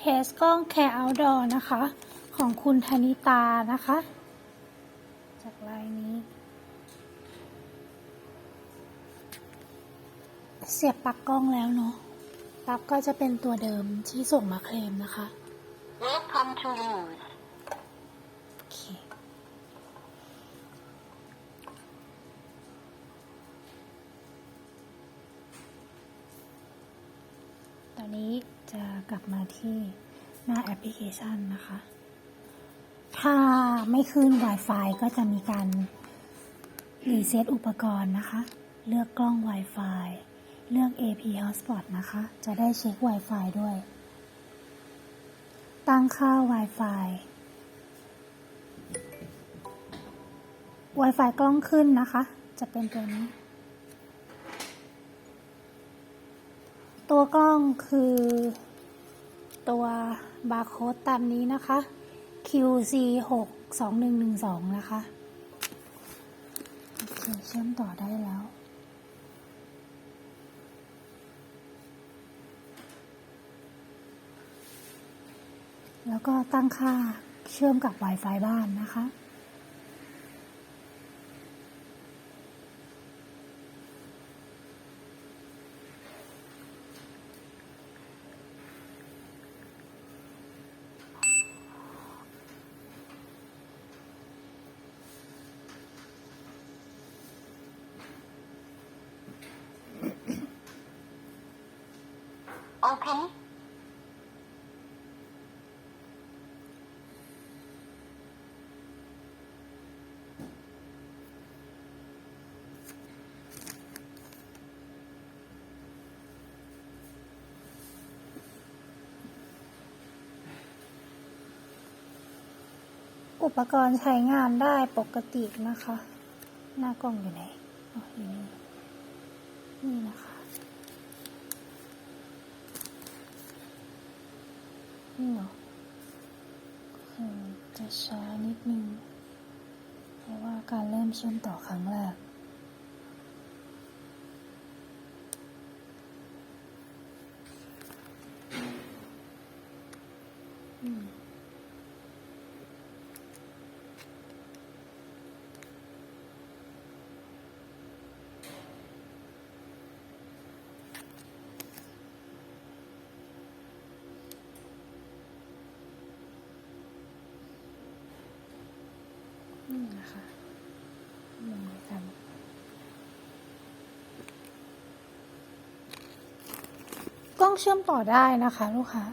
เทสกล้อง Care Outdoor นะคะ ของคุณธนิตานะคะ จากลายนี้ เสียบปลั๊กกล้องแล้วเนาะปลั๊กก็จะเป็นตัวเดิมที่ส่งมาเคลมนะคะ Welcome to use. โอเค อนนี้จะกลับมาที่หน้าแอปพลิเคชันนะคะ ถ้าไม่ขึ้น Wi-Fi ก็จะมีการรีเซ็ตอุปกรณ์นะคะ เลือกกล้อง Wi-Fi เลือก AP Hotspot นะคะ จะได้เช็ค Wi-Fi ด้วย ตั้งค่า Wi-Fi Wi-Fi กล้องขึ้นนะคะ จะเป็นตัวนี้ ตัวกล้องคือตัวบาร์โค้ดตามนี้นะคะ QC 6 2 1 1 2นะคะโอเคเชื่อมต่อได้แล้วแล้วก็ตั้งค่าเชื่อมกับ Wi-Fi บ้านนะคะ Open. อุปกรณ์ใช้งานได้ปกตินะคะ หน้ากล้องอยู่ไหนอ๋ออยู่นี่นี่นะคะ นี่เหรอคือจะช้านิดนึง เพราะว่าการเริ่มเชื่อมต่อครั้งแรกอืม นี่นะคะลงด้วยกัน กล้องเชื่อมต่อได้นะคะ ลูกค้า